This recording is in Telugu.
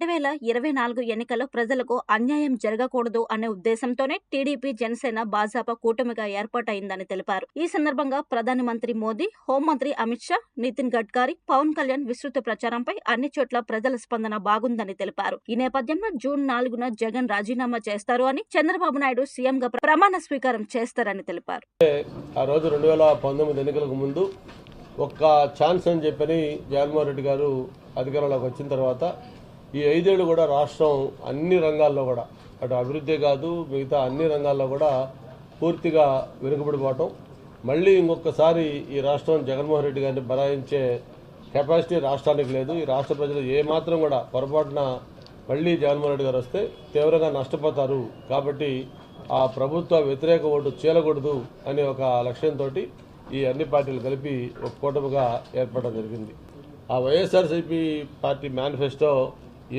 రెండు వేల ఇరవై నాలుగు ఎన్నికల్లో ప్రజలకు అన్యాయం జరగకూడదు అనే ఉద్దేశంతోనే టీడీపీ జనసేన భాజపా కూటమిగా ఏర్పాటైందని తెలిపారు. ఈ సందర్భంగా ప్రధాని మంత్రి మోదీ హోంమంత్రి అమిత్ షా నితిన్ గడ్కరీ పవన్ కళ్యాణ్ విస్తృత ప్రచారంపై అన్ని చోట్ల ప్రజల స్పందన బాగుందని తెలిపారు. ఈ నేపథ్యంలో జూన్ నాలుగున జగన్ రాజీనామా చేస్తారు అని చంద్రబాబు నాయుడు సీఎంగా ప్రమాణ స్వీకారం చేస్తారని తెలిపారు. ఆ రోజు రెండు వేల పంతొమ్మిది ఎన్నికలకు ముందు ఒక్క ఛాన్స్ అని చెప్పని జగన్మోహన్ రెడ్డి గారు అధికారంలోకి వచ్చిన తర్వాత ఈ ఐదేళ్ళు కూడా రాష్ట్రం అన్ని రంగాల్లో కూడా అటు అభివృద్ధి కాదు మిగతా అన్ని రంగాల్లో కూడా పూర్తిగా వెనుకబడిపోవటం. మళ్ళీ ఇంకొకసారి ఈ రాష్ట్రం జగన్మోహన్ రెడ్డి గారిని బరాయించే కెపాసిటీ రాష్ట్రానికి లేదు. ఈ రాష్ట్ర ప్రజలు ఏమాత్రం కూడా పొరపాటున మళ్ళీ జగన్మోహన్ రెడ్డి గారు వస్తే తీవ్రంగా నష్టపోతారు. కాబట్టి ఆ ప్రభుత్వ వ్యతిరేక ఓటు చీలకూడదు అనే ఒక లక్ష్యంతో ఈ అన్ని పార్టీలు కలిపి ఒక కూటమిగా ఏర్పడడం జరిగింది. ఆ వైఎస్ఆర్సీపీ పార్టీ మేనిఫెస్టో